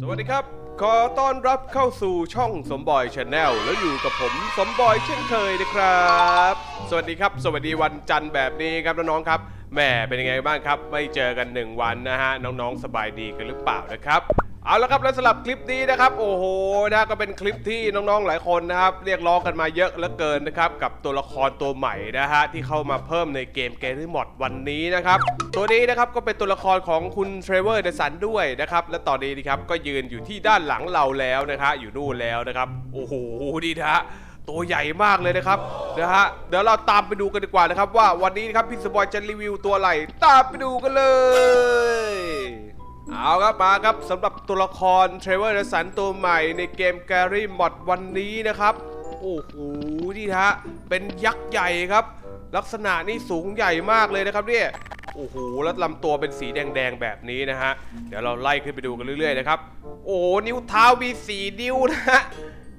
สวัสดีครับ ขอต้อนรับเข้าสู่ช่องสมบอยชาแนลแล้วอยู่กับผมสมบอยเช่นเคยนะครับ สวัสดีครับ สวัสดีวันจันทร์แบบนี้ครับน้องๆครับแหม่เป็นยังไงบ้างครับ ไม่เจอกัน 1 วันนะฮะน้องๆสบายดีกันหรือเปล่านะครับ เอาละครับแล้วสำหรับคลิปนี้นะครับ โอ้โหนะก็เป็นคลิปที่น้องๆหลายคนนะครับ เรียกร้องกันมาเยอะเหลือเกินนะครับ กับตัวละครตัวใหม่นะฮะที่เข้ามาเพิ่มในเกมเกมที่หมดวันนี้นะครับ ตัวนี้นะครับก็เป็นตัวละครของคุณเทรเวอร์เดสันด้วยนะครับและตอนนี้นะครับก็ยืนอยู่ที่ด้านหลังเราแล้วนะฮะอยู่นู่นแล้วนะครับ โอ้โหดีนะฮะตัวใหญ่มากเลยนะครับนะฮะเดี๋ยวเราตามไปดูกันดีกว่านะครับ ว่าวันนี้นะครับพี่สปอยจะรีวิวตัวอะไรตามไปดูกันเลย เอาครับมาครับสำหรับตัวละครเทรเวอร์สันตัวใหม่ในเกมแกรี่มอดวันนี้นะครับ โอ้โหนี่ฮะ เป็นยักษ์ใหญ่ครับ ลักษณะนี่สูงใหญ่มากเลยนะครับเนี่ยโอ้โหแล้วลำตัวเป็นสีแดงๆแบบนี้นะฮะ เดี๋ยวเราไล่ขึ้นไปดูกันเรื่อยๆนะครับ โอ้โหนิ้วเท้ามีสีนิ้วนะฮะ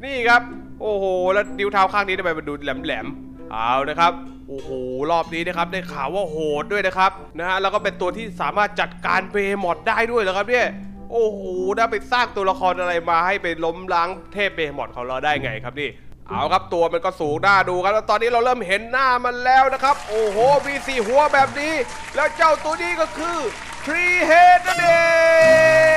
นี่ครับ โอ้โห แล้วนิ้วเท้าข้างนี้ทำไมมันดูแหลมๆ เอานะครับโอ้โหรอบนี้นะครับได้ข่าวว่าโหดด้วยนะครับนะฮะแล้วก็เป็นตัวที่สามารถจัดการเบย์มอดได้ด้วยเหรอครับเนี่ยโอ้โหได้ไปสร้างตัวละครอะไรมาให้ไปล้มล้างเทพเบย์มอดของเราได้ไงครับนี่เอาครับตัวมันก็สูงหน้าดูครับแล้วตอนนี้เราเริ่มเห็นหน้ามันแล้วนะครับ โอ้โหมีสี่หัวแบบนี้ แล้วเจ้าตัวนี้ก็คือทรีเฮดนั่นเอง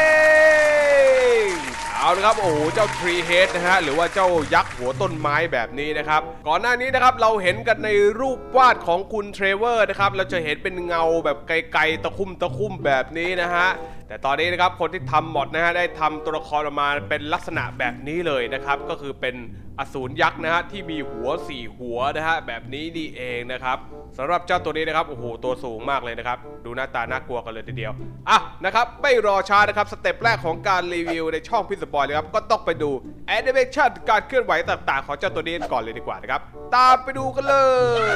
เอาละครับโอ้โหเจ้าทรีเฮดนะฮะหรือว่าเจ้ายักษ์หัวต้นไม้แบบนี้นะครับก่อนหน้านี้นะครับเราเห็นกันในรูปวาดของคุณเทรเวอร์นะครับเราจะเห็นเป็นเงาแบบไกลๆตะคุ่มตะคุ่มแบบนี้นะฮะแต่ตอนนี้นะครับคนที่ทำหมอดนะฮะได้ทำตัวละครออกมาเป็นลักษณะแบบนี้เลยนะครับก็คือเป็นอสูรยักษ์นะฮะที่มีหัวสี่หัวนะฮะแบบนี้นี่เองนะครับสำหรับเจ้าตัวนี้นะครับโอ้โหตัวสูงมากเลยนะครับดูหน้าตาน่ากลัวกันเลยทีเดียวอะนะครับไม่รอช้านะครับสเต็ปแรกของการรีวิวในช่องพิสปอยเลยครับ ก็ต้องไปดูแอนิเมชันการเคลื่อนไหวต่างๆ ของเจ้าตัวนี้ก่อนเลยดีกว่านะครับ ตามไปดูกันเลย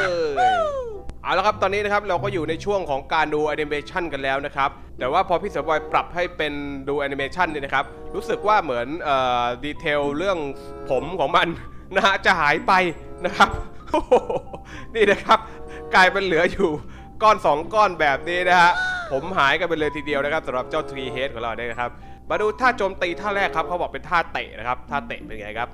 เอาละครับ ตอนนี้นะครับเราก็อยู่ในช่วงของการดูแอนิเมชันกันแล้วนะครับ แต่ว่าพอพี่เสือบอยปรับให้เป็นดูแอนิเมชันเนี่ยนะครับ รู้สึกว่าเหมือนเอ่อดีเทลเรื่องผมของมันนะฮะจะหายไปนะครับโอ้โหนี่นะครับ กลายเป็นเหลืออยู่ก้อน 2 ก้อนแบบนี้นะฮะผมหายกันไปเลยทีเดียวนะครับสำหรับเจ้าทรีเฮดของเราเนี่ยนะครับ มาดูท่าโจมตีท่าแรกครับเขาบอกเป็นท่าเตะนะครับท่าเตะเป็นไงครับ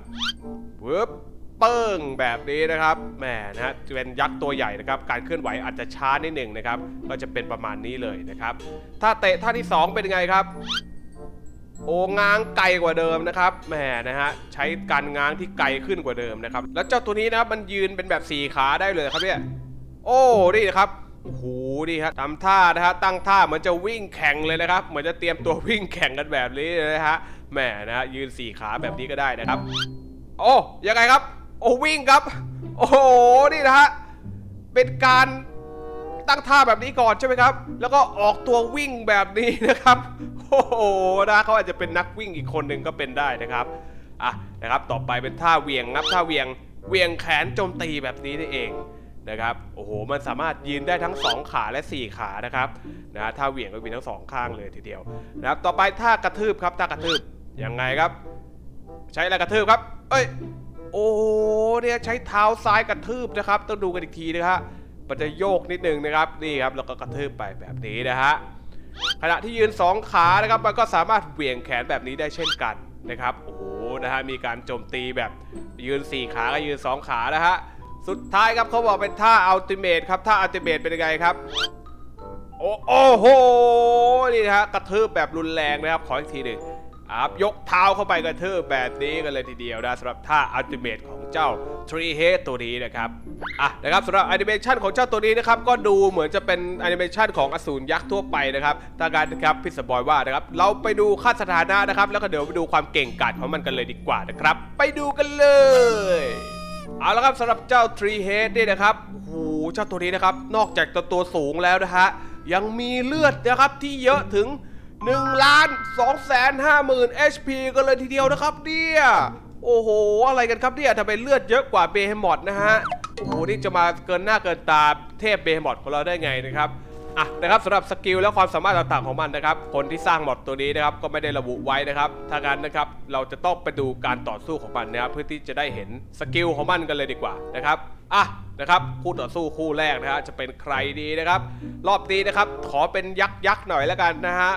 วึบเปิ้งแบบนี้นะครับแหมนะฮะเป็นยักษ์ตัวใหญ่นะครับ การเคลื่อนไหวอาจจะช้านิดหนึ่งนะครับ ก็จะเป็นประมาณนี้เลยนะครับถ้าเตะท่าที่ 2 เป็นไงครับ โอ้ง้างไกลกว่าเดิมนะครับแหมนะฮะใช้การง้างที่ไกลขึ้นกว่าเดิมนะครับ แล้วเจ้าตัวนี้นะครับมันยืนเป็นแบบสี่ขาได้เลยครับเนี่ยโอ้นี่นะครับ โอ้โหนี่ครับทำท่านะฮะตั้งท่าเหมือนจะวิ่งแข่งเลยนะครับ เหมือนจะเตรียมตัววิ่งแข่งกันแบบนี้เลยนะฮะแหมนะยืนสี่ขาแบบนี้ก็ได้นะครับ โอ้ยังไงครับ โอ้วิ่งครับ โอ้โหนี่นะฮะเป็นการตั้งท่าแบบนี้ก่อนใช่ไหมครับ แล้วก็ออกตัววิ่งแบบนี้นะครับ โอ้โหนะเขาอาจจะเป็นนักวิ่งอีกคนหนึ่งก็เป็นได้นะครับอะนะครับ ต่อไปเป็นท่าเวียงครับท่าเวียงเวียงแขนโจมตีแบบนี้นี่เอง นะครับโอ้โหมันสามารถยืนได้ทั้ง 2 ขาและ 4 ขานะครับนะฮะท่าเหวี่ยงก็มีทั้งสองข้างเลยทีเดียวนะครับต่อไปท่ากระทืบครับท่ากระทืบยังไงครับ ใช้อะไรกระทืบครับ เอ้ยโอ้โหเนี่ยใช้เท้าซ้ายกระทืบนะครับ ต้องดูกันอีกทีนะฮะมันจะโยกนิดนึงนะครับนี่ครับแล้วก็กระทืบไปแบบนี้นะฮะขณะที่ยืน 2 ขานะครับมันก็สามารถเหวี่ยงแขนแบบนี้ได้เช่นกันนะครับโอ้โหนะฮะมีการโจมตีแบบยืน 4 ขากับยืน 2 ขานะฮะ สุดท้ายครับเขาบอกเป็นท่าอัลติเมทครับท่าอัลติเมทเป็นยังไงครับ โอ้โอโหนี่นะฮะกระทืบแบบรุนแรงนะครับขออีกทีหนึ่งครับยกเท้าเข้าไปกระทืบแบบนี้กันเลยทีเดียวนะสำหรับท่าอัลติเมทของเจ้าทรีเฮดตัวนี้นะครับอะนะครับสำหรับแอนิเมชันของเจ้าตัวนี้นะครับก็ดูเหมือนจะเป็นแอนิเมชันของอสูรยักษ์ทั่วไปนะครับตาการนะครับพิสบอยว่านะครับเราไปดูค่าสถานะนะครับ แล้วก็เดี๋ยวไปดูความเก่งกาจของมันกันเลยดีกว่านะครับ ไปดูกันเลย เอาละครับสำหรับเจ้าทรีเฮดนี่นะครับโอ้โหเจ้าตัวนี้นะครับ นอกจากตัวตัวสูงแล้วนะฮะ ยังมีเลือดนะครับที่เยอะถึง1ล้าน2แสน5หมื่น HP กันเลยทีเดียวนะครับเนี่ยโอ้โห อะไรกันครับเนี่ยทำไมเลือดเยอะกว่าเบฮมอดนะฮะ โอ้โห นี่จะมาเกินหน้าเกินตาเทพเบฮมอดของเราได้ไงนะครับ อะนะครับสำหรับสกิลและความสามารถต่างๆของมันนะครับ คนที่สร้างมอดตัวนี้นะครับก็ไม่ได้ระบุไว้นะครับถ้างั้นนะครับเราจะต้องไปดูการต่อสู้ของมันนะครับเพื่อที่จะได้เห็นสกิลของมันกันเลยดีกว่านะครับอะนะครับคู่ต่อสู้คู่แรกนะฮะจะเป็นใครดีนะครับ รอบนี้นะครับขอเป็นยักษ์ยักษ์หน่อยแล้วกันนะฮะ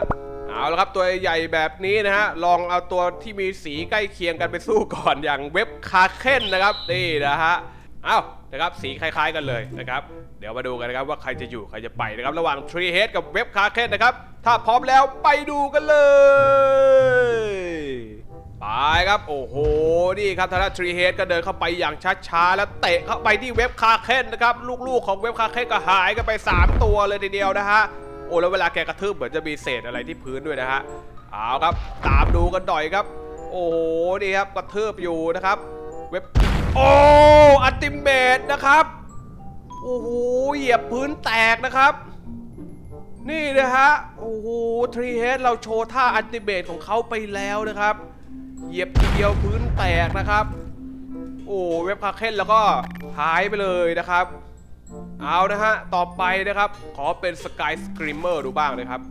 เอาละครับตัวใหญ่แบบนี้นะฮะลองเอาตัวที่มีสีใกล้เคียงกันไปสู้ก่อนอย่างเว็บคาเคนนะครับนี่นะฮะ เอ้านะครับสีคล้าย ๆ กันเลยนะครับเดี๋ยวมาดูกันนะครับว่าใครจะอยู่ใครจะไปนะครับระหว่าง Tree Head กับเว็บคาเคนนะครับถ้าพร้อมแล้วไปดูกันเลยไปครับโอ้โหนี่ครับทางด้าน Tree Head ก็เดินเข้าไปอย่างช้าๆแล้วเตะเข้าไปที่เว็บคาเคนนะครับลูกๆของเว็บคาเคนก็หายกันไป 3 ตัวเลยทีเดียวนะฮะโอ้แล้วเวลาแกกระทืบเหมือนจะมีเศษอะไรที่พื้นด้วยนะฮะเอาครับตามดูกันหน่อยครับ โอ้โหนี่ครับกระทืบอยู่นะครับเว็บ โอ้อัติเมตนะครับโอ้โหเหยียบพื้นแตกนะครับ นี่นะฮะโอ้โหทรีเฮดเราโชว์ท่าอัติเมตของเขาไปแล้วนะครับ เหยียบทีเดียวพื้นแตกนะครับ โอ้เว็บคาเคนแล้วก็หายไปเลยนะครับ เอานะฮะต่อไปนะครับ ขอเป็นสกายส r รีมเมอร์ดูบ้างนะครับ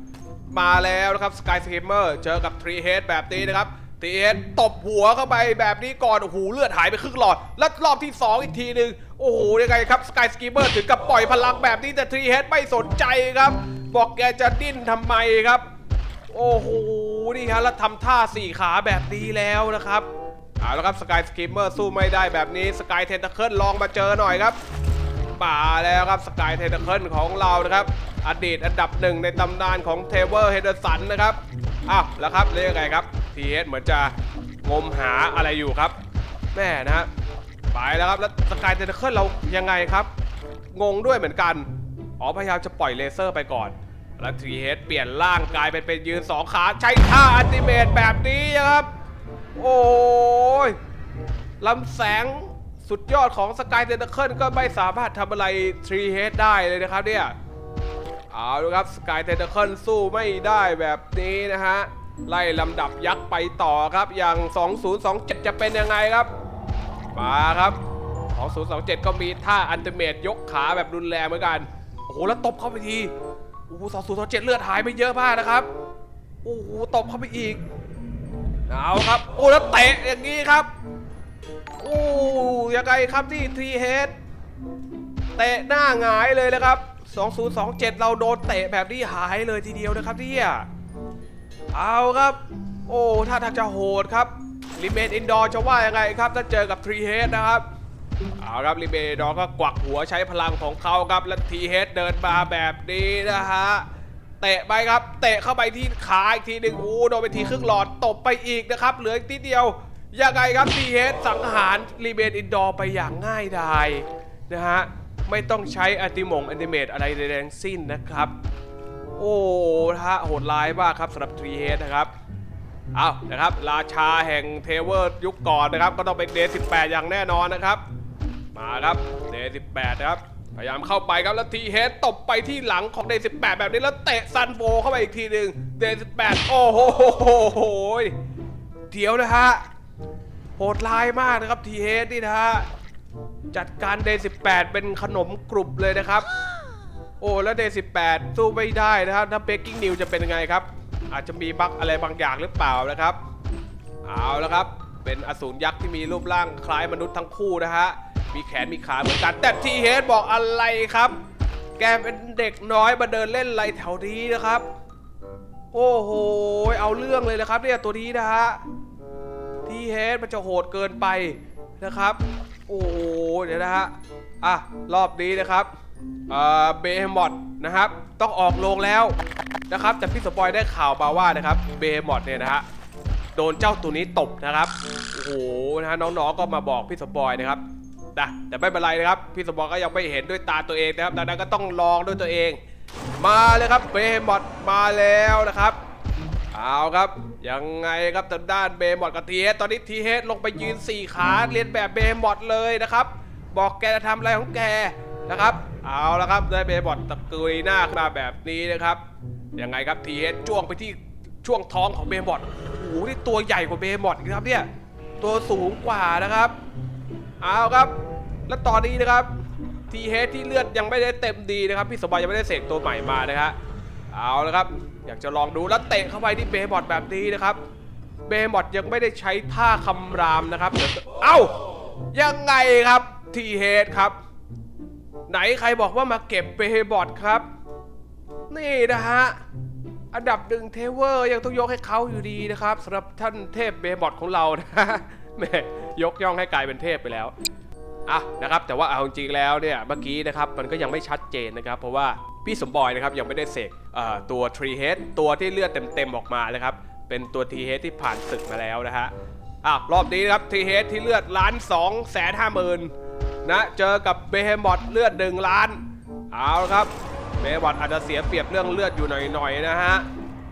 มาแล้วนะครับสกายส r รีมเมอร์เจอกับทรีเฮดแบบนี้นะครับ ทรีเฮดตบหัวเข้าไปแบบนี้ก่อนโอ้โหเลือดหายไปครึ่งหลอด แล้วรอบที่ 2 อีกทีหนึ่งโอ้โหยังไงครับสกายส r รีเมอร์ถึงกับปล่อยพลังแบบนี้แต่ทรีเฮดไม่สนใจครับ บอกแกจะดิ้นทำไมครับ โอ้โหนี่ฮะแล้วทำท่าสี่ขาแบบนี้แล้วนะครับเอาละครับสกายสกิมเมอร์สู้ไม่ได้แบบนี้สกายเทนเดอร์เคิลลองมาเจอหน่อยครับมาแล้วครับสกายเทนเคิลของเรานะครับ อดีตอันดับหนึ่งในตำนานของเทเวอร์เฮเดอร์สันนะครับอ้าวแล้วครับเรียกไงครับ ทีเอสเหมือนจะงมหาอะไรอยู่ครับแม่นะฮะไปแล้วครับแล้วสกายเทนเคิลเรายังไงครับ งงด้วยเหมือนกันอ๋อพยายามจะปล่อยเลเซอร์ไปก่อน แล้วทีเฮดเปลี่ยนร่างกายเป็นเป็นยืนสองขาใช้ท่าอัลติเมตแบบนี้ครับ โอ้ยลำแสงสุดยอดของสกายเทนเคิลก็ไม่สามารถทำอะไรทรีเฮดได้เลยนะครับเนี่ย เอาละครับสกายเทนเคิลสู้ไม่ได้แบบนี้นะฮะ ไล่ลำดับยักษ์ไปต่อครับ อย่าง 2027 จะเป็นยังไงครับ มาครับ 2027 ก็มีท่าอันติเมตยกขาแบบรุนแรงเหมือนกัน โอ้โห แล้วตบเข้าไปที โอ้โห 2027 เลือดหายไปเยอะมากนะครับ โอ้โห ตบเข้าไปอีก เอาครับ โอ้ แล้วเตะอย่างนี้ครับ โอ้ยังไงครับที่ทีเฮดเตะหน้าหงายเลยนะครับ 2027 เราโดนเตะแบบนี้หายเลยทีเดียวนะครับเนี่ย เอาครับ โอ้ถ้าทางจะโหดครับลิเมนอินดอร์จะว่ายังไงครับถ้าเจอกับทรีเฮดนะครับเอาครับลิเมนอินดอร์ก็กวักหัวใช้พลังของเขาครับและทีเฮดเดินมาแบบนี้นะฮะเตะไปครับ เตะเข้าไปที่ขาอีกทีหนึ่งโอ้โดนไปทีครึ่งหลอดตบไปอีกนะครับ เหลืออีกนิดเดียวยังไงครับทีเฮดสังหารรีเบนอินดอร์ไปอย่างง่ายดายนะฮะ ไม่ต้องใช้อัติมงอันติเมตอะไรใดๆทั้งสิ้นนะครับ โอ้นะฮะโหดร้ายมากครับสำหรับทรีเฮดนะครับเอานะครับราชาแห่งเทเวอร์ยุคก่อนนะครับ ก็ต้องเป็นเดย์18อย่างแน่นอนนะครับ มาครับเดย์18นะครับพยายามเข้าไปครับแล้วทีเฮดตบไปที่หลังของเดย์18แบบนี้แล้วเตะซันโฟเข้าไปอีกทีหนึ่งเดย์18โอ้โหเดี๋ยวนะฮะโหดร้ายมากนะครับทีเฮดนี่นะฮะจัดการเดย์18เป็นขนมกรุบเลยนะครับ โอ้แล้วเดย์18สู้ไม่ได้นะครับถ้าเบกกิ้งนิวจะเป็นยังไงครับ อาจจะมีบั๊กอะไรบางอย่างหรือเปล่านะครับ เอาแล้วครับ เป็นอสูรยักษ์ที่มีรูปร่างคล้ายมนุษย์ทั้งคู่นะฮะมีแขนมีขาเหมือนกันแต่ทีเฮดบอกอะไรครับ แกเป็นเด็กน้อยมาเดินเล่นอะไรแถวนี้นะครับ โอ้โหเอาเรื่องเลยนะครับเนี่ยตัวนี้นะฮะทีเฮดมันจะโหดเกินไปนะครับ โอ้โหเดี๋ยวนะฮะอะรอบนี้นะครับ เอ่อเบฮมอดนะครับ ต้องออกโรงแล้วนะครับ แต่พี่สปอยได้ข่าวมาว่านะครับเบฮมอดเนี่ยนะฮะโดนเจ้าตัวนี้ตบนะครับโอ้โหนะฮะน้องๆก็มาบอกพี่สปอยนะครับนะแต่ไม่เป็นไรนะครับ พี่สปอยก็ยังไม่เห็นด้วยตาตัวเองนะครับดังนั้นก็ต้องลองด้วยตัวเอง มาเลยครับเบฮมอดมาแล้วนะครับเอาครับยังไงครับทางด้านเบมอดกับทีเฮดตอนนี้ทีเฮดลงไปยืน4ขาเรียนแบบเบมอดเลยนะครับ บอกแกจะทำอะไรของแกนะครับ เอาละครับได้เบมอดตะกุยหน้ามาแบบนี้นะครับยังไงครับทีเฮดจ้วงไปที่ช่วงท้องของเบมอดโอ้โหนี่ตัวใหญ่กว่าเบมอดอีกครับเนี่ยตัวสูงกว่านะครับเอาครับ แล้วตอนนี้นะครับทีเฮดที่เลือดยังไม่ได้เต็มดีนะครับพี่สบายยังไม่ได้เสกตัวใหม่มานะฮะเอาละครับ อยากจะลองดูแล้วเตะเข้าไปที่เบย์บอดแบบนี้นะครับเบย์บอดยังไม่ได้ใช้ท่าคำรามนะครับเดี๋ยวเอ้ายังไงครับทีเฮดครับ ไหนใครบอกว่ามาเก็บเบย์บอร์ดครับ นี่นะฮะ อันดับหนึ่งเทเวอร์ยังต้องยกให้เขาอยู่ดีนะครับสำหรับท่านเทพเบย์บอดของเรานะแม่ยกย่องให้กลายเป็นเทพไปแล้วอะนะครับแต่ว่าเอาจริงๆแล้วเนี่ยเมื่อกี้นะครับมันก็ยังไม่ชัดเจนนะครับ เพราะว่าพี่สมบอยนะครับยังไม่ได้เสกตัวทรีเฮดตัวที่เลือดเต็มๆออกมานะครับ เป็นตัวทีเฮดที่ผ่านศึกมาแล้วนะฮะอะรอบนี้นะครับทีเฮดที่เลือดล้านสองแสนห้าหมื่น นะ เจอกับเบเฮมอดเลือดหนึ่งล้าน เอาละครับ เบเฮมอดอาจจะเสียเปรียบเรื่องเลือดอยู่หน่อยๆนะฮะ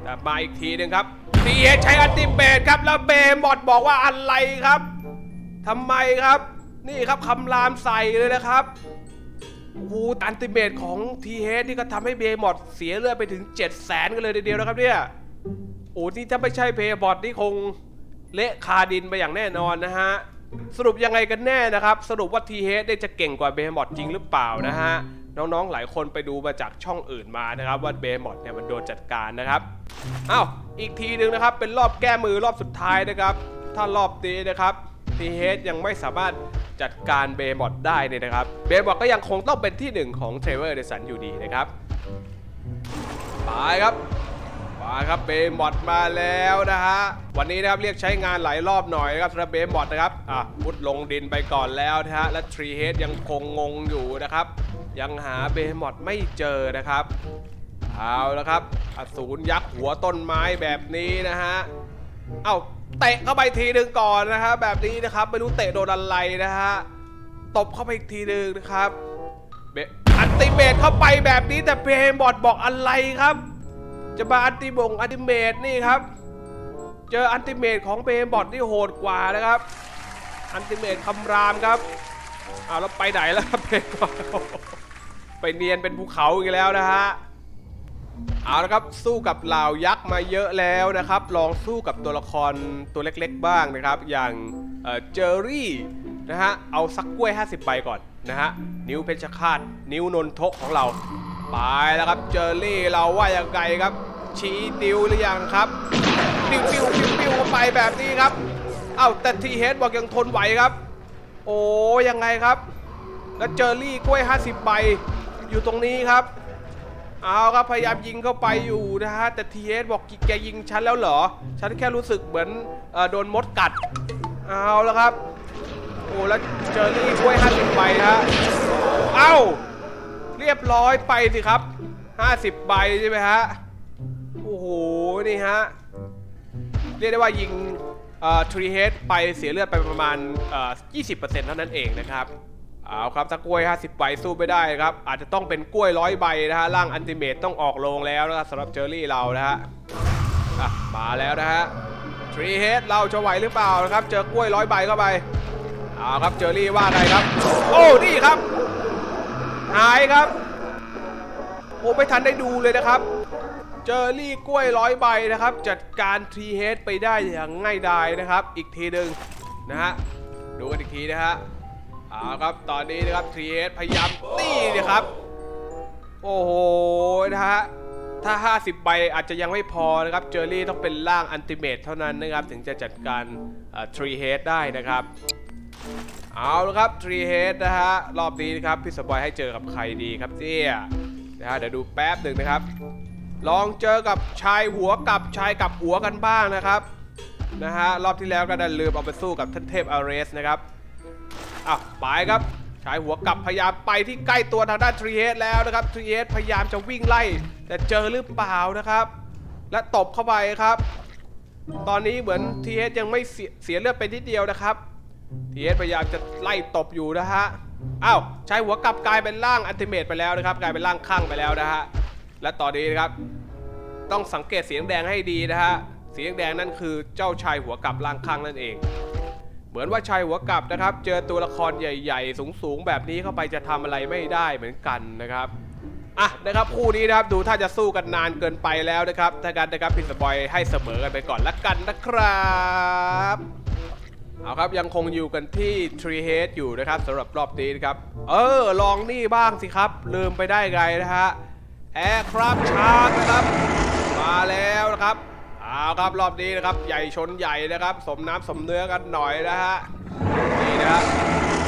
แต่มาอีกทีหนึงครับทีเฮดใช้อัลติเมทครับ แล้วเบเฮมอดบอกว่าอะไรครับทำไมครับ นี่ครับคำรามใส่เลยนะครับโอ้โหอันติเมตของทีเฮดนี่ก็ทำให้เบย์มอดเสียเลือดไปถึง 7 0 0แสนกันเลยเดียวนะครับเนี่ย โอ้นี่ถ้าไม่ใช่เบย์มอดนี่คงเละคาดินไปอย่างแน่นอนนะฮะ สรุปยังไงกันแน่นะครับ สรุปว่าทีเฮดได้จะเก่งกว่าเบย์มอดจริงหรือเปล่านะฮะ น้องๆหลายคนไปดูมาจากช่องอื่นมานะครับ ว่าเบย์มอดเนี่ยมันโดนจัดการนะครับอ้าวอีกทีหนึ่งนะครับ เป็นรอบแก้มือรอบสุดท้ายนะครับ ถ้ารอบนี้นะครับทีเฮดยังไม่สามารถจัดการเบย์มอดได้เนี่ยนะครับ เบย์มอดก็ยังคงต้องเป็นที่หนึ่งของเทรเวอร์เดสันอยู่ดีนะครับไปครับ มาครับเบย์มอดมาแล้วนะฮะวันนี้นะครับเรียกใช้งานหลายรอบหน่อยนะครับสำหรับเบย์มอดนะครับอะมุดลงดินไปก่อนแล้วนะฮะและทรีเฮดยังคงงงอยู่นะครับ ยังหาเบย์มอดไม่เจอนะครับเอาละครับอสูรยักษ์หัวต้นไม้แบบนี้นะฮะเอ้าเตะเข้าไปทีหนึ่งก่อนนะฮะแบบนี้นะครับไม่รู้เตะโดนอะไรนะฮะตบเข้าไปอีกทีหนึ่งนะครับเบอันติเมตเข้าไปแบบนี้แต่เพย์บอดบอกอะไรครับ จะมาอันติบงอันติเมตนี่ครับ เจออันติเมตของเพย์บอดที่โหดกว่านะครับ อันติเมตคำรามครับเอาแล้วไปไหนแล้วครับเพย์บอดไปเนียนเป็นภูเขาอีกแล้วนะฮะเอาละครับสู้กับเหล่ายักษ์มาเยอะแล้วนะครับ ลองสู้กับตัวละครตัวเล็กๆบ้างนะครับ อย่างเอ่อเจอรี่นะฮะเอาสักกล้วย 50ใบก่อนนะฮะนิ้วเพชรฆาตนิ้วนนทกของเรา ไปแล้วครับเจอรี่เราว่ายังไงครับ ชี้นิ้วหรือยังครับปิ้วปิ้วปิ้วปิ้วเข้าไปแบบนี้ครับเอ้าแต่ทีเฮดบอกยังทนไหวครับ โอ้ยังไงครับ แล้วเจอรี่กล้วย 50 ใบอยู่ตรงนี้ครับเอาครับพยายามยิงเข้าไปอยู่นะฮะแต่ทีเอสบอกแกยิงฉันแล้วเหรอ ฉันแค่รู้สึกเหมือนอโดนมดกัด เอาแล้วครับ โอ้แล้วเจอรี่กล้วย50ใบฮะ เอ้า รียบร้อยไปสิครับ 50 ใบใช่ไหมฮะ โอ้โห นี่ฮะ เรียกได้ว่ายิงทรีเฮดไปเสียเลือดไปประมาณเอ่อ20%เท่านั้นเองนะครับ เอาครับถ้ากล้วย 50 ใบสู้ไม่ได้ครับ อาจจะต้องเป็นกล้วยร้อยใบนะฮะ ร่างอันติเมตต้องออกโรงแล้วนะครับสำหรับเจอรี่เรานะฮะอะมาแล้วนะฮะทรีเฮดเราจะไหวหรือเปล่านะครับ เจอกล้วยร้อยใบเข้าไป เอาครับเจอรี่ว่าไงครับ โอ้ นี่ครับ หายครับ โอ้ไม่ทันได้ดูเลยนะครับ เจอรี่กล้วยร้อยใบนะครับ จัดการทรีเฮดไปได้อย่างง่ายดายนะครับ อีกทีหนึ่งนะฮะ ดูกันอีกทีนะฮะเอาครับ ตอนนี้นะครับทรีเฮดพยายามนี่นะครับ โอ้โหนะฮะถ้า 50 ใบอาจจะยังไม่พอนะครับ เจอรี่ต้องเป็นร่างอันติเมตเท่านั้นนะครับ ถึงจะจัดการทรีเฮดได้นะครับ เอาละครับทรีเฮดนะฮะ รอบนี้นะครับพี่สบอยให้เจอกับใครดีครับเจี้ยนะฮะเดี๋ยวดูแป๊บหนึ่งนะครับ ลองเจอกับชายหัวกับชายกับหัวกันบ้างนะครับนะฮะรอบที่แล้วก็ดันลืมเอาไปสู้กับท่านเทพอาเรสนะครับอะไปครับชายหัวกับพยายามไปที่ใกล้ตัวทางด้านทรีเฮดแล้วนะครับทรีเฮดพยายามจะวิ่งไล่ แต่เจอหรือเปล่านะครับ และตบเข้าไปครับ ตอนนี้เหมือนทีเอสยังไม่เสียเสียเลือดไปนิดเดียวนะครับ ทีเอสพยายามจะไล่ตบอยู่นะฮะอ้าวชายหัวกลับกลายเป็นร่างอันติเมตไปแล้วนะครับ กลายเป็นร่างข้างไปแล้วนะฮะ และตอนนี้นะครับ ต้องสังเกตเสียงแดงให้ดีนะฮะ เสียงแดงนั่นคือเจ้าชายหัวกลับล่างข้างนั่นเอง เหมือนว่าชายหัวกลับนะครับ เจอตัวละครใหญ่ๆ สูงๆ แบบนี้เข้าไปจะทำอะไรไม่ได้เหมือนกันนะครับอะนะครับคู่นี้นะครับดูถ้าจะสู้กันนานเกินไปแล้วนะครับถ้ากันนะครับพินสบอยให้เสมอกันไปก่อนละกันนะครับ เอาครับยังคงอยู่กันที่ Tree Head อยู่นะครับสำหรับรอบนี้นะครับ เออ ลองนี่บ้างสิครับ ลืมไปได้ไงนะฮะแอร์คราฟชาร์นะครับ มาแล้วนะครับเอาครับรอบนี้นะครับ ใหญ่ชนใหญ่นะครับ สมน้ำสมเนื้อกันหน่อยนะฮะนี่นะฮะ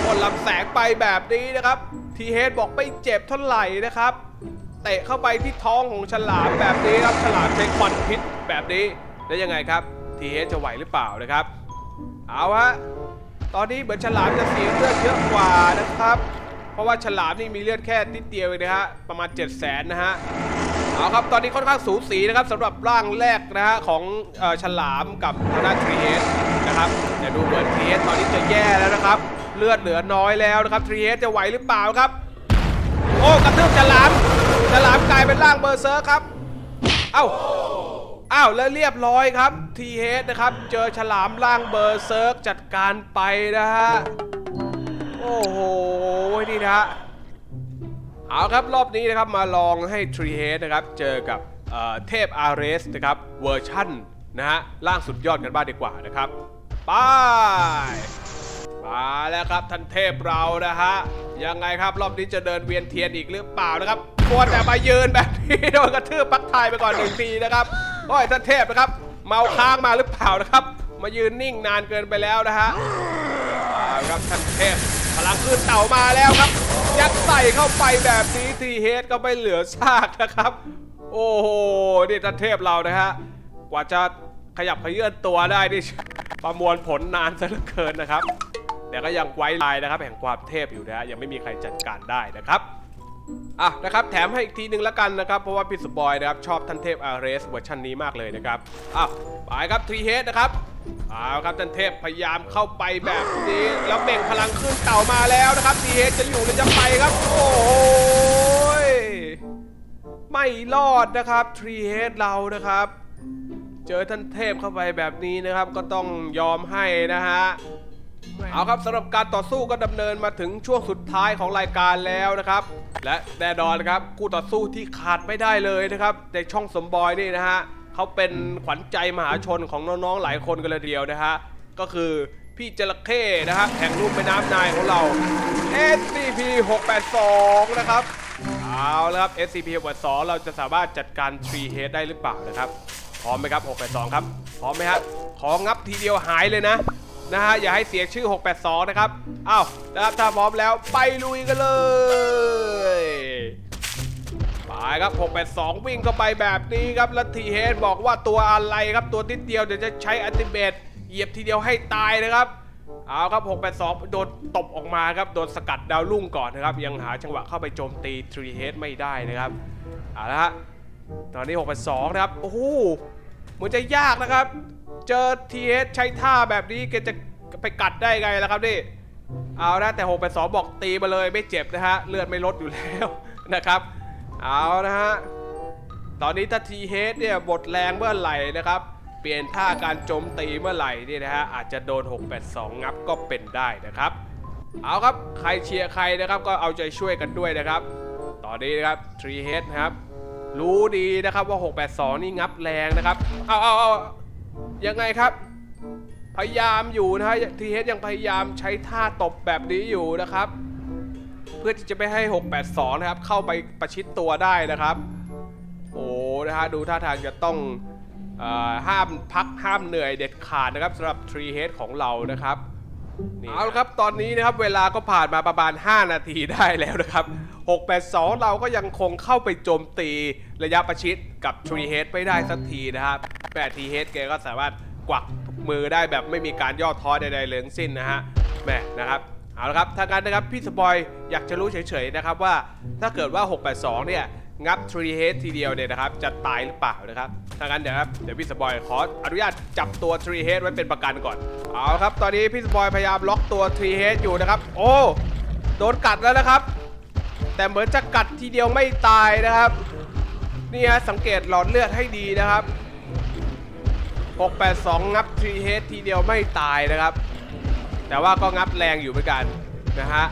พ่นลำแสงไปแบบนี้นะครับ ทีเฮดบอกไม่เจ็บเท่าไหร่นะครับเตะเข้าไปที่ท้องของฉลามแบบนี้ครับฉลามใช้ควันพิษแบบนี้แล้วยังไงครับทีเฮดจะไหวหรือเปล่านะครับ เอาฮะตอนนี้เหมือนฉลามจะเสียเลือดเยอะกว่านะครับ เพราะว่าฉลามนี่มีเลือดแค่นิดเดียวเองนะฮะประมาณ 7 0 0 0 0นนะฮะเอาครับตอนนี้ค่อนข้างสูสีนะครับสำหรับร่างแรกนะฮะของออฉลามกับทางด้าทรีเอสนะครับแต่ดูเหมือนทรีเอสตอนนี้จะแย่แล้วนะครับ เลือดเหลือน้อยแล้วนะครับทรีเอสจะไหวหรือเปล่าครับ โอ้กระทืบฉลามฉลามกลายเป็นร่างเบอร์เซอร์ครับ เอ้า อ้าว แล้วเรียบร้อยครับทีเฮดนะครับ เจอฉลามล่างเบอร์เซิร์กจัดการไปนะฮะ โอ้โห นี่นะฮะ เอาครับรอบนี้นะครับมาลองให้ทรีเฮดนะครับ เจอกับเอ่อเทพอาร์เรสนะครับ เวอร์ชั่นนะฮะ ล่างสุดยอดกันบ้างดีกว่านะครับไปมาแล้วครับท่านเทพเรานะฮะ ยังไงครับรอบนี้จะเดินเวียนเทียนอีกหรือเปล่านะครับควรแต่มายืนแบบนี้โดนกระทืบปักทายไปก่อนหนึ่งทีนะครับ โอ้ยท่านเทพนะครับ เมาค้างมาหรือเปล่านะครับ มายืนนิ่งนานเกินไปแล้วนะฮะครับท่านเทพพลังขึ้นเต่ามาแล้วครับ ยัดใส่เข้าไปแบบนี้ทีเฮดก็ไม่เหลือซากนะครับ โอ้โหนี่ท่านเทพเรานะฮะกว่าจะขยับขยื่นตัวได้นี่ประมวลผลนานซะเหลือเกินนะครับ แต่ก็ยังไว้ลายนะครับ แห่งความเทพอยู่นะฮะยังไม่มีใครจัดการได้นะครับ อะนะครับแถมให้อีกทีหนึ่งล้วกันนะครับ เพราะว่าพี่สปอยนะครับชอบท่านเทพอาร์เรสเวอร์ชันนี้มากเลยนะครับอะไปครับทรีเฮดนะครับเอาครับท่านเทพพยายามเข้าไปแบบนี้แล้วเบ่งพลังขึ้นเต่ามาแล้วนะครับทรีเฮดจะอยู่หรือจะไปครับ โอ้ยไม่รอดนะครับทรีเฮดเรานะครับ เจอท่านเทพเข้าไปแบบนี้นะครับ ก็ต้องยอมให้นะฮะ เอาครับสำหรับการต่อสู้ก็ดำเนินมาถึงช่วงสุดท้ายของรายการแล้วนะครับ และแน่นอนนะครับคู่ต่อสู้ที่ขาดไม่ได้เลยนะครับในช่องสมบอยนี่นะฮะเขาเป็นขวัญใจมหาชนของน้องๆหลายคนกันเลยเดียวนะฮะก็คือพี่จระเข้นะฮะแห่งรูปแม่น้ำนายของเรา SCP 682นะครับเอาละครับ SCP 682เราจะสามารถจัดการ t r e Head ได้หรือเปล่านะครับพร้อมไหมครับ682ครับพร้อมไหมฮะของงับทีเดียวหายเลยนะ นะฮะอย่าให้เสียชื่อ 682 นะครับอ้าวนะครับถ้าพร้อมแล้วไปลุยกันเลยไปครับ 682 วิ่งเข้าไปแบบนี้ครับแล้วทีเฮดบอกว่าตัวอะไรครับตัวติดเดียวเดี๋ยวจะใช้อัลติเมทเหยียบทีเดียวให้ตายนะครับเอาครับ 682 โดนตบออกมาครับ โดนสกัดดาวรุ่งก่อนนะครับ ยังหาจังหวะเข้าไปโจมตีทรีเฮดไม่ได้นะครับเอาละฮะตอนนี้ 682 นะครับ โอ้โห เหมือนจะยากนะครับ เจอทีเอสใช้ท่าแบบนี้แกจะไปกัดได้ไงล่ะครับนี่เอานะแต่682บอกตีมาเลยไม่เจ็บนะฮะเลือดไม่ลดอยู่แล้วนะครับเอานะฮะตอนนี้ถ้าทีเฮดเนี่ยบทแรงเมื่อไหร่นะครับ เปลี่ยนท่าการโจมตีเมื่อไหร่นี่นะฮะอาจจะโดน 682 งับก็เป็นได้นะครับ เอาครับใครเชียร์ใครนะครับก็เอาใจช่วยกันด้วยนะครับ ตอนนี้นะครับทรีเฮดนะครับ รู้ดีนะครับว่า 682 นี่งับแรงนะครับ เอาเอาเอายังไงครับ พยายามอยู่นะฮะทีเฮดยังพยายามใช้ท่าตบแบบนี้อยู่นะครับ เพื่อที่จะไม่ให้ 682 นะครับ เข้าไปประชิดตัวได้นะครับ โอ้นะฮะดูท่าทางจะต้องอห้ามพักห้ามเหนื่อยเด็ดขาดนะครับสำหรับทรีเฮดของเรานะครับ เอาละครับตอนนี้นะครับเวลาก็ผ่านมาประมาณ 5 นาทีได้แล้วนะครับ 682 เราก็ยังคงเข้าไปโจมตีระยะประชิดกับ Tree Head ไม่ได้สักทีนะครับแปด Tree Head แกก็สามารถกวักมือได้แบบไม่มีการย่อท้อใดๆเลยทั้งสิ้นนะฮะแหม่นะครับเอาละครับทางการนะครับพี่สปอยอยากจะรู้เฉยๆนะครับว่าถ้าเกิดว่า 682 เนี่ย งับ Tree Head ทีเดียวเนี่ยนะครับ จะตายหรือเปล่านะครับถ้างั้นเดี๋ยวครับเดี๋ยวพี่สปอยขออนุญาตจับตัว Tree Head ไว้เป็นประกันก่อนเอาครับ ตอนนี้พี่สปอยพยายามล็อกตัว Tree Head อยู่นะครับ โอ้โดนกัดแล้วนะครับ แต่เหมือนจะกัดทีเดียวไม่ตายนะครับนี่ฮะสังเกตหลอดเลือดให้ดีนะครับ 682 งับ Tree Head ทีเดียวไม่ตายนะครับ แต่ว่าก็งับแรงอยู่เหมือนกันนะฮะ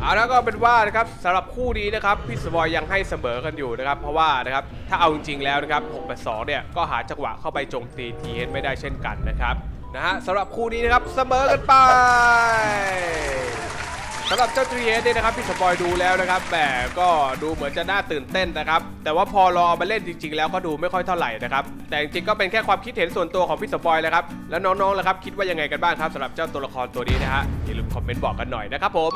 เอาแล้วก็เป็นว่านะครับสำหรับคู่นี้นะครับพี่สบอยยังให้เสมอกันอยู่นะครับ เพราะว่านะครับถ้าเอาจริงๆแล้วนะครับ682เนี่ยก็หาจังหวะเข้าไปโจมตีทีเไม่ได้เช่นกันนะครับนะฮะสำหรับคู่นี้นะครับเสมอกันไป สำหรับเจ้าทรีเอสเนี่ยนะครับพี่สปอยดูแล้วนะครับแหมก็ดูเหมือนจะน่าตื่นเต้นนะครับ แต่ว่าพอรอเอามาเล่นจริง ๆ แล้วก็ดูไม่ค่อยเท่าไหร่นะครับ แต่จริงๆก็เป็นแค่ความคิดเห็นส่วนตัวของพี่สปอยเลยครับ แล้วน้องๆล่ะครับคิดว่ายังไงกันบ้างครับสำหรับเจ้าตัวละครตัวนี้นะฮะอย่าลืมคอมเมนต์บอกกันหน่อยนะครับผม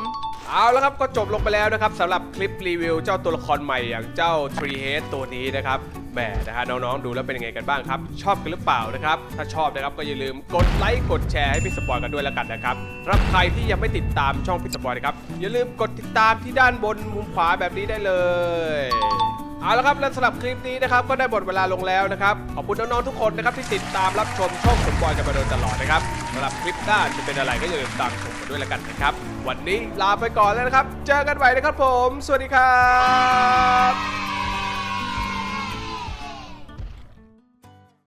เอาแล้วครับก็จบลงไปแล้วนะครับสำหรับคลิปรีวิวเจ้าตัวละครใหม่อย่างเจ้า Tree Head ตัวนี้นะครับ แหมนะฮะน้องๆดูแล้วเป็นยังไงกันบ้างครับ ชอบกันหรือเปล่านะครับ ถ้าชอบนะครับก็อย่าลืมกดไลค์กดแชร์ให้พี่สปอยกันด้วยแล้วกันนะครับสำหรับใครที่ยังไม่ติดตามช่องพี่สปอยนะครับอย่าลืมกดติดตามที่ด้านบนมุมขวาแบบนี้ได้เลยเอาละครับและสำหรับคลิปนี้นะครับก็ได้หมดเวลาลงแล้วนะครับขอบคุณน้องๆทุกคนนะครับที่ติดตามรับชมช่องสมบอยกันมาโดยตลอดนะครับสำหรับคลิปหน้าจะเป็นอะไรก็อย่าลืมตามชมกันด้วยแล้วกันนะครับ วันนี้ลาไปก่อนแล้วนะครับ เจอกันใหม่นะครับผม สวัสดีครับ